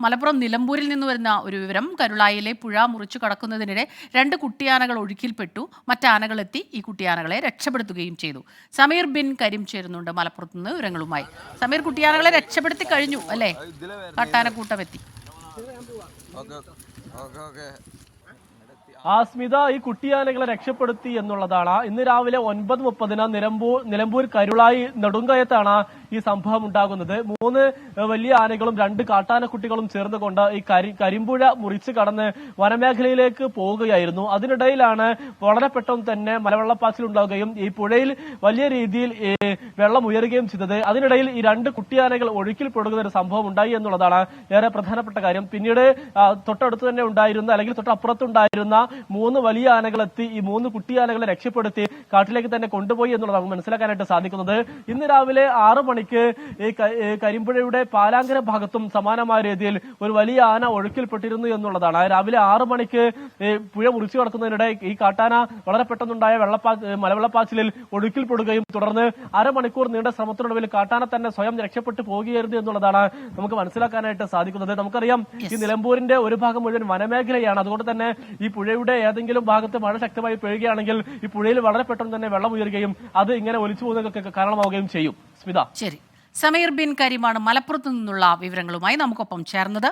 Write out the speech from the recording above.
മലപ്പുറം നിലമ്പൂരിൽ നിന്ന് വരുന്ന ഒരു വിവരം കരുളായിലെ പുഴ മുറിച്ചു കടക്കുന്നതിനിടെ രണ്ട് കുട്ടിയാനകൾ ഒഴുക്കിൽപ്പെട്ടു. മറ്റാനകളെത്തി ഈ കുട്ടിയാനകളെ രക്ഷപ്പെടുത്തുകയും ചെയ്തു. സമീർ ബിൻ കരീം ചേരുന്നുണ്ട് മലപ്പുറത്ത് നിന്ന് വിവരങ്ങളുമായി. സമീർ കുട്ടിയാനകളെ രക്ഷപ്പെടുത്തി കഴിഞ്ഞു അല്ലേ? കാട്ടാനക്കൂട്ടം എത്തി ഓക്കെ ഓക്കെ ഓക്കെ ആ സ്മിത ഈ കുട്ടിയാനകളെ രക്ഷപ്പെടുത്തി എന്നുള്ളതാണ്. ഇന്ന് രാവിലെ ഒൻപത് മുപ്പതിന് നിലമ്പൂർ നിലമ്പൂർ കരുളായി നെടുങ്കയത്താണ് ഈ സംഭവം ഉണ്ടാകുന്നത്. മൂന്ന് വലിയ ആനകളും രണ്ട് കാട്ടാനക്കുട്ടികളും ചേർന്നുകൊണ്ട് ഈ കരി കരിമ്പുഴ മുറിച്ച് കടന്ന് വനമേഖലയിലേക്ക് പോവുകയായിരുന്നു. അതിനിടയിലാണ് വളരെ പെട്ടെന്ന് തന്നെ മലവെള്ളപ്പാച്ചിൽ ഉണ്ടാവുകയും ഈ പുഴയിൽ വലിയ രീതിയിൽ വെള്ളം ഉയരുകയും ചെയ്തത്. അതിനിടയിൽ ഈ രണ്ട് കുട്ടിയാനകൾ ഒഴുക്കിൽപ്പെടുന്ന ഒരു സംഭവം ഉണ്ടായി എന്നുള്ളതാണ് ഏറെ പ്രധാനപ്പെട്ട കാര്യം. പിന്നീട് തൊട്ടടുത്ത് തന്നെ ഉണ്ടായിരുന്ന അല്ലെങ്കിൽ തൊട്ടപ്പുറത്തുണ്ടായിരുന്ന മൂന്ന് വലിയ ആനകളെത്തി ഈ മൂന്ന് കുട്ടി ആനകളെ രക്ഷപ്പെടുത്തി കാട്ടിലേക്ക് തന്നെ കൊണ്ടുപോയി എന്നുള്ളത് നമുക്ക് മനസ്സിലാക്കാനായിട്ട് സാധിക്കുന്നത്. ഇന്ന് രാവിലെ ആറു മണിക്ക് ഈ കരിമ്പുഴയുടെ പാലാങ്കര ഭാഗത്തും സമാനമായ രീതിയിൽ ഒരു വലിയ ആന ഒഴുക്കിൽപ്പെട്ടിരുന്നു എന്നുള്ളതാണ്. രാവിലെ ആറു മണിക്ക് പുഴ മുറിച്ചു കടക്കുന്നതിനിടെ ഈ കാട്ടാന വളരെ പെട്ടെന്നുണ്ടായ വെള്ളപ്പാ മലവെള്ളപ്പാച്ചിലിൽ ഒഴുക്കിൽപ്പെടുകയും തുടർന്ന് അരമണിക്കൂർ നീണ്ട ശ്രമത്തിനൊടുവിൽ കാട്ടാന തന്നെ സ്വയം രക്ഷപ്പെട്ടു പോകുകയായിരുന്നു എന്നുള്ളതാണ് നമുക്ക് മനസ്സിലാക്കാനായിട്ട് സാധിക്കുന്നത്. നമുക്കറിയാം ഈ നിലമ്പൂരിന്റെ ഒരു ഭാഗം മുഴുവൻ വനമേഖലയാണ്. അതുകൊണ്ട് തന്നെ ഈ പുഴയുടെ ഏതെങ്കിലും ഭാഗത്ത് മഴ ശക്തമായി പെയ്യുകയാണെങ്കിൽ ഈ പുഴയിൽ വളരെ പെട്ടെന്ന് തന്നെ വെള്ളം ഉയരുകയും അത് ഇങ്ങനെ ഒലിച്ചു പോകുന്നതൊക്കെ കാരണമാവുകയും ചെയ്യും. സ്മിത. ശരി. സമീർ ബിൻ കരീമാണ് മലപ്പുറത്ത് നിന്നുള്ള വിവരങ്ങളുമായി നമുക്കൊപ്പം ചേർന്നത്.